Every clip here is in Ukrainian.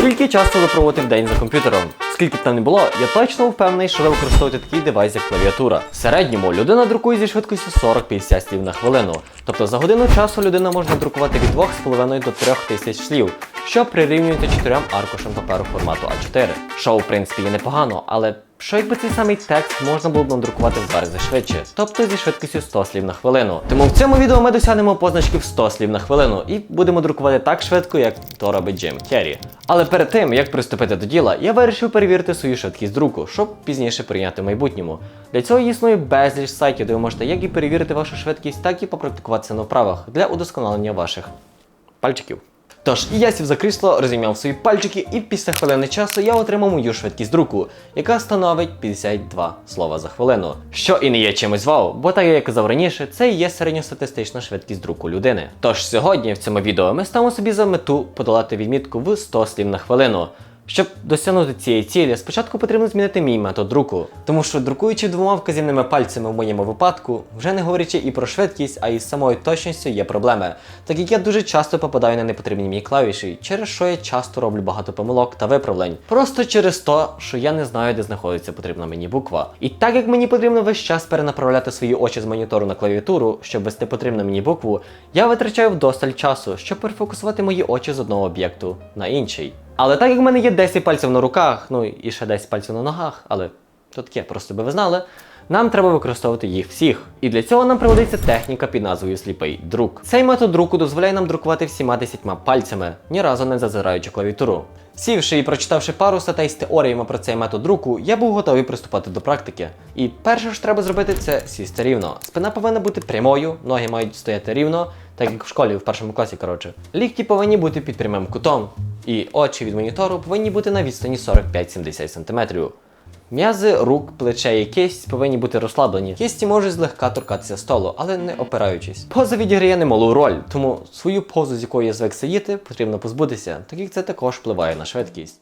Скільки часу ви проводите в день за комп'ютером? Скільки б там не було, я точно впевнений, що ви використовуєте такий девайс, як клавіатура. В середньому людина друкує зі швидкістю 40-50 слів на хвилину. Тобто за годину часу людина може друкувати від 2,5 до 3 тисяч слів, що прирівнюється 4 аркушам паперу формату А4. Що, в принципі, є непогано, але що якби цей самий текст можна було б надрукувати в два рази швидше, тобто зі швидкістю 100 слів на хвилину. Тому в цьому відео ми досягнемо позначки в 100 слів на хвилину і будемо друкувати так швидко, як то робить Джим Керрі. Але перед тим, як приступити до діла, я вирішив перевірити свою швидкість друку, щоб пізніше прийняти в майбутньому. Для цього існує безліч сайтів, де ви можете як і перевірити вашу швидкість, так і попрактикуватися на вправах для удосконалення ваших пальчиків. Тож, я сів за крісло, розім'яв свої пальчики, і після хвилини часу я отримав мою швидкість друку, яка становить 52 слова за хвилину. Що і не є чимось вау, бо так як я казав раніше, це і є середньостатистична швидкість друку людини. Тож сьогодні в цьому відео ми ставимо собі за мету подолати відмітку в 100 слів на хвилину. Щоб досягнути цієї цілі, спочатку потрібно змінити мій метод друку, тому що друкуючи двома вказівними пальцями в моєму випадку, вже не говорячи і про швидкість, а й з самою точністю є проблеми, так як я дуже часто попадаю на непотрібні мені клавіші, через що я часто роблю багато помилок та виправлень. Просто через те, що я не знаю, де знаходиться потрібна мені буква. І так як мені потрібно весь час перенаправляти свої очі з монітору на клавіатуру, щоб ввести потрібну мені букву, я витрачаю вдосталь часу, щоб перефокусувати мої очі з одного об'єкту на інший. Але так як в мене є 10 пальців на руках, ну і ще 10 пальців на ногах, але то таке, просто би ви знали, нам треба використовувати їх всіх. І для цього нам приводиться техніка під назвою сліпий друк. Цей метод друку дозволяє нам друкувати всіма 10 пальцями, ні разу не зазираючи клавіатуру. Сівши і прочитавши пару статей з теоріями про цей метод друку, я був готовий приступати до практики. І перше, що треба зробити, це сісти рівно. Спина повинна бути прямою, ноги мають стояти рівно, так як в школі в першому класі, коротше. Лікті повинні бути під прямим кутом, і очі від монітору повинні бути на відстані 45-70 см. М'язи рук, плече і кисть повинні бути розслаблені. Кисті можуть злегка торкатися столу, але не опираючись. Поза відіграє немалу роль, тому свою позу, з якої я звик сидіти, потрібно позбутися, так як це також впливає на швидкість.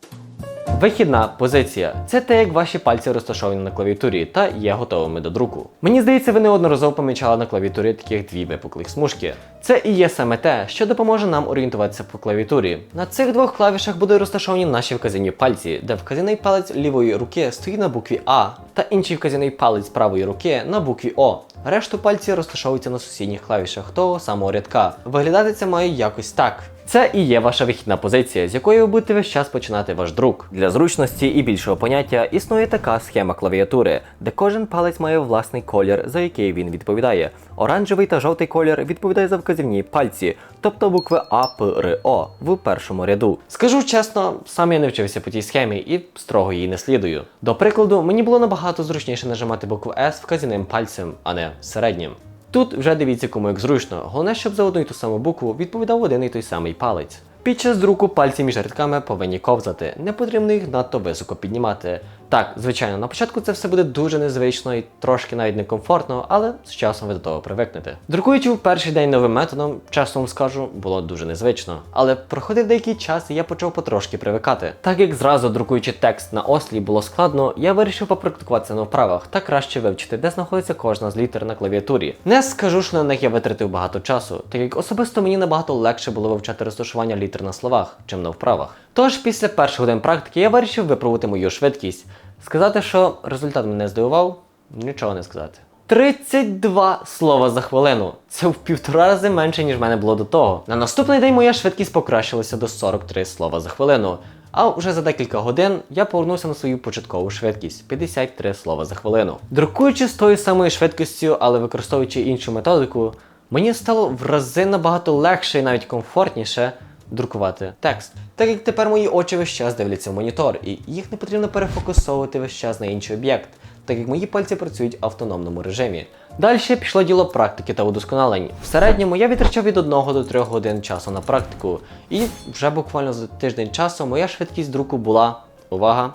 Вихідна позиція це те, як ваші пальці розташовані на клавіатурі та є готовими до друку. Мені здається, ви неодноразово помічали на клавіатурі таких дві випуклих смужки. Це і є саме те, що допоможе нам орієнтуватися по клавіатурі. На цих двох клавішах будуть розташовані наші вказівні пальці, де вказівний палець лівої руки стоїть на букві А, та інший вказівний палець правої руки на букві О. Решту пальці розташовуються на сусідніх клавішах того самого рядка. Виглядати це має якось так. Це і є ваша вихідна позиція, з якої ви будете весь час починати ваш друк. Для зручності і більшого поняття існує така схема клавіатури, де кожен палець має власний колір, за який він відповідає. Оранжевий та жовтий колір відповідає за вказівні пальці, тобто букви А, П, Р, О в першому ряду. Скажу чесно, сам я не вчився по тій схемі і строго її не слідую. До прикладу, мені було набагато зручніше нажимати букву С вказівним пальцем, а не середнім. Тут вже дивіться кому як зручно. Головне, щоб за одну і ту саму букву відповідав один і той самий палець. Під час друку пальці між рядками повинні ковзати, не потрібно їх надто високо піднімати. Так, звичайно, на початку це все буде дуже незвично і трошки навіть некомфортно, але з часом ви до того привикнете. Друкуючи в перший день новим методом, чесно вам скажу, було дуже незвично. Але проходив деякий час і я почав потрошки привикати. Так як зразу друкуючи текст на ослі було складно, я вирішив попрактикуватися на вправах та краще вивчити, де знаходиться кожна з літер на клавіатурі. Не скажу, що на них я витратив багато часу, так як особисто мені набагато легше було вивчати розташування літер на словах, чим на вправах. Тож після перших годин практики я вирішив випробувати мою швидкість. Сказати, що результат мене здивував, нічого не сказати. 32 слова за хвилину. Це в півтора рази менше, ніж в мене було до того. На наступний день моя швидкість покращилася до 43 слова за хвилину. А вже за декілька годин я повернувся на свою початкову швидкість 53 слова за хвилину. Друкуючи з тою самою швидкістю, але використовуючи іншу методику, мені стало в рази набагато легше і навіть комфортніше друкувати текст. Так як тепер мої очі весь час дивляться в монітор, і їх не потрібно перефокусовувати весь час на інший об'єкт, так як мої пальці працюють в автономному режимі. Далі пішло діло практики та удосконалень. В середньому я витрачав від 1 до 3 годин часу на практику, і вже буквально за тиждень часу моя швидкість друку була, увага,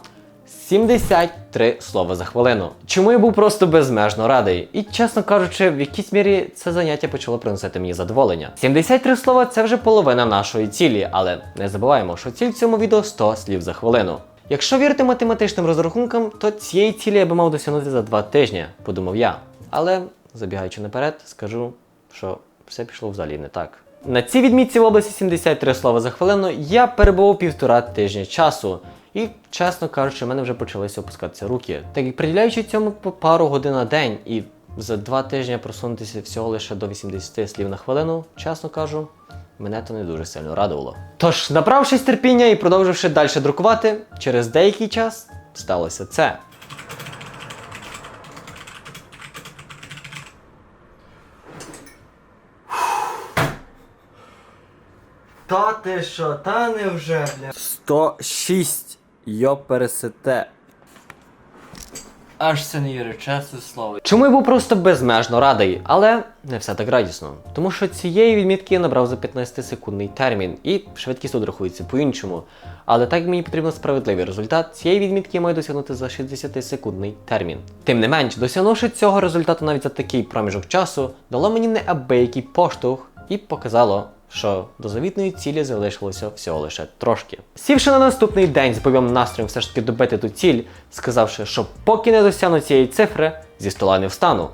73 слова за хвилину. Чому я був просто безмежно радий. І, чесно кажучи, в якійсь мірі це заняття почало приносити мені задоволення. 73 слова це вже половина нашої цілі, але не забуваємо, що ціль в цьому відео 100 слів за хвилину. Якщо вірити математичним розрахункам, то цієї цілі я би мав досягнути за 2 тижні, подумав я. Але, забігаючи наперед, скажу, що все пішло взагалі не так. На цій відмітці в області 73 слова за хвилину я перебував півтора тижня часу. І, чесно кажучи, в мене вже почалися опускатися руки. Так як приділяючи цьому по пару годин на день і за два тижні просунутися всього лише до 80 слів на хвилину, чесно кажу, мене то не дуже сильно радувало. Тож, набравшись терпіння і продовживши далі друкувати, через деякий час сталося це. Та ти що, та не вже, бля. 106 йопересете. Аж це не вірю, чесне слово. Чому я був просто безмежно радий, але не все так радісно. Тому що цієї відмітки я набрав за 15-секундний термін, і швидкість тут рахується по-іншому. Але так як мені потрібен справедливий результат, цієї відмітки я маю досягнути за 60-секундний термін. Тим не менш, досягнувши цього результату навіть за такий проміжок часу, дало мені неабиякий поштовх і показало. Що до завітної цілі залишилося всього лише трошки. Сівши на наступний день з бойовим настроєм все ж таки добити ту ціль, сказавши, що поки не досягну цієї цифри, зі стола не встану.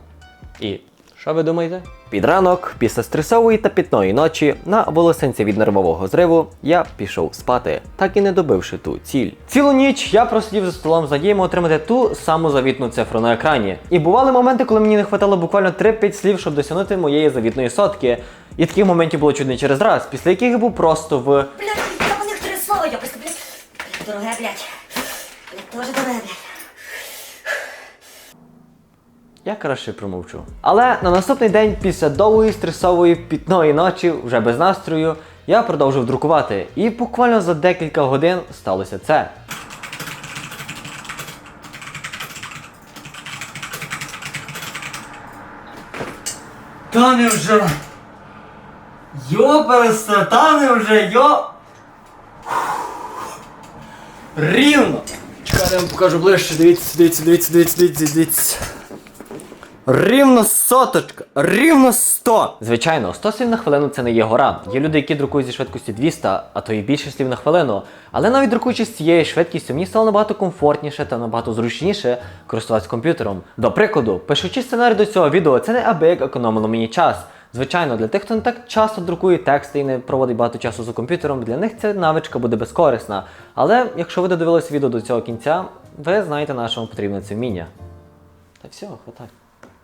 І що ви думаєте? Під ранок, після стресової та пітної ночі, на волосинці від нервового зриву, я пішов спати, так і не добивши ту ціль. Цілу ніч я просидів за столом з надіями отримати ту саму завітну цифру на екрані. І бували моменти, коли мені не хватало буквально 3-5 слів, щоб досягнути моєї завітної сотки. І таких моментів було не через раз, після яких я був просто в Блядь, я по них три слова, я просто, блядь. Блядь, дороге, блядь. Блядь, дуже дороге, блядь. Я краще промовчу. Але на наступний день, після довгої стресової пітної ночі, вже без настрою, я продовжив друкувати. І буквально за декілька годин сталося це. Та не вже. Йо, пересте, та не вже, йо. Рівно. Чекай, я вам покажу ближче, дивіться, дивіться, дивіться, дивіться, дивіться, дивіться. Рівно соточка, рівно 100. Звичайно, 100 слів на хвилину це не є гора. Є люди, які друкують зі швидкістю 200, а то і більше слів на хвилину. Але навіть друкуючи з цією швидкістю, мені стало набагато комфортніше та набагато зручніше користуватися комп'ютером. До прикладу, пишучи сценарій до цього відео, це не аби як економило мені час. Звичайно, для тих, хто не так часто друкує тексти і не проводить багато часу за комп'ютером, для них ця навичка буде безкорисна. Але якщо ви додивились відео до цього кінця, ви знаєте, на що вам потрібне це вміння. Та все, хватать.